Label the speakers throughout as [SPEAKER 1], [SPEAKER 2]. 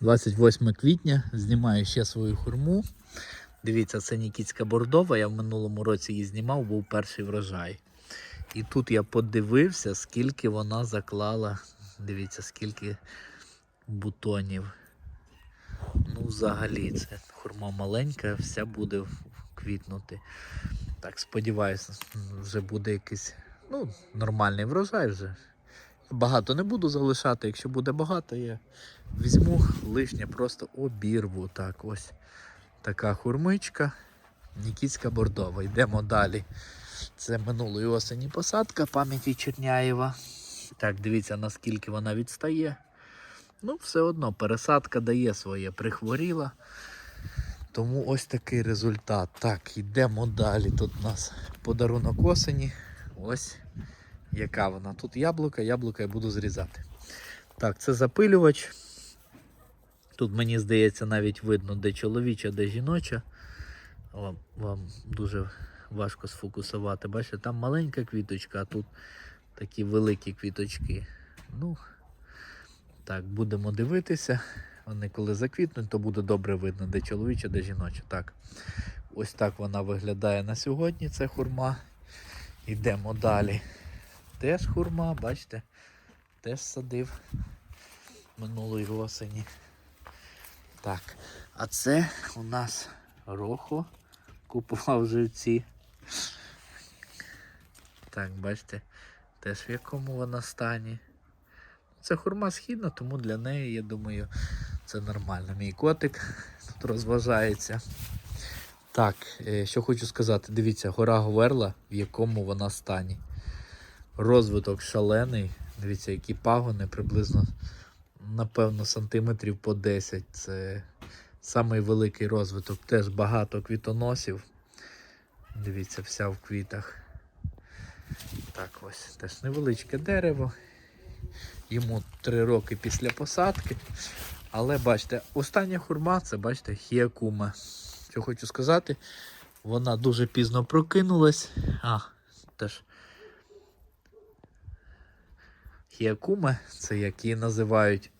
[SPEAKER 1] 28 квітня знімаю ще свою хурму. Дивіться, це Нікітська бордова. Я в минулому році її знімав, був перший врожай. І тут я подивився, скільки вона заклала. Дивіться, скільки бутонів. Ну, взагалі, це хурма маленька, вся буде квітнути. Так, сподіваюся, вже буде якийсь ну, нормальний врожай вже. Багато не буду залишати. Якщо буде багато, я візьму лишнє, просто обірву. Так, ось така хурмичка. Нікітська бордова. Йдемо далі. Це минулої осені посадка пам'яті Черняєва. Так, дивіться, наскільки вона відстає. Ну, все одно, пересадка дає своє, прихворіла. Тому ось такий результат. Так, йдемо далі. Тут у нас подарунок осені. Ось яка вона. Тут яблука, яблука я буду зрізати. Так, це запилювач. Тут мені здається навіть видно, де чоловіча, де жіноча. Вам, вам дуже важко сфокусувати. Бачите, там маленька квіточка, а тут такі великі квіточки. Ну, так, будемо дивитися. Вони коли заквітнуть, то буде добре видно, де чоловіча, де жіноча. Так. Ось так вона виглядає на сьогодні. Це хурма. Йдемо далі. Теж хурма, бачите, теж садив минулої осені. Так, а це у нас рохо. Купував живці. Так, бачите, теж в якому вона стані. Це хурма східна, тому для неї, я думаю, це нормально. Мій котик тут розважається. Так, е, що хочу сказати, дивіться, гора Говерла, в якому вона стані. Розвиток шалений. Дивіться, які пагони приблизно, напевно, сантиметрів по 10. Це самий великий розвиток. Теж багато квітоносів. Дивіться, вся в квітах. Так, ось теж невеличке дерево. Йому 3 роки після посадки. Але бачите, остання хурма це, бачите, хіакума. Що хочу сказати, вона дуже пізно прокинулась. А, теж. Хіакума, це як її називають.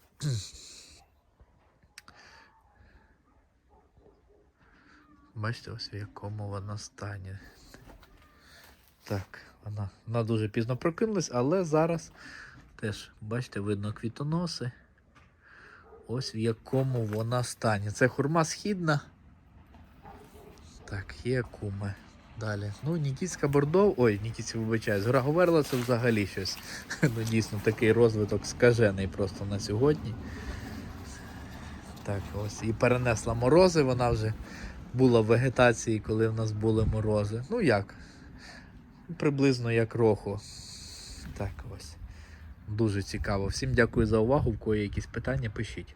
[SPEAKER 1] Бачите, ось в якому вона стані. Так, вона, вона дуже пізно прокинулась, але зараз теж, бачите, видно квітоноси. Ось в якому вона стані. Це хурма східна. Так, є куми. Далі. Ну, Нікітська Бордов. Ой, Нікітська, вибачаюсь, Гора Говерла це взагалі щось. Ну, дійсно, такий розвиток скажений просто на сьогодні. Так, ось. І перенесла морози, вона вже була в вегетації, коли в нас були морози. Ну як? Приблизно як роху. Так ось. Дуже цікаво. Всім дякую за увагу. В кого є якісь питання, пишіть.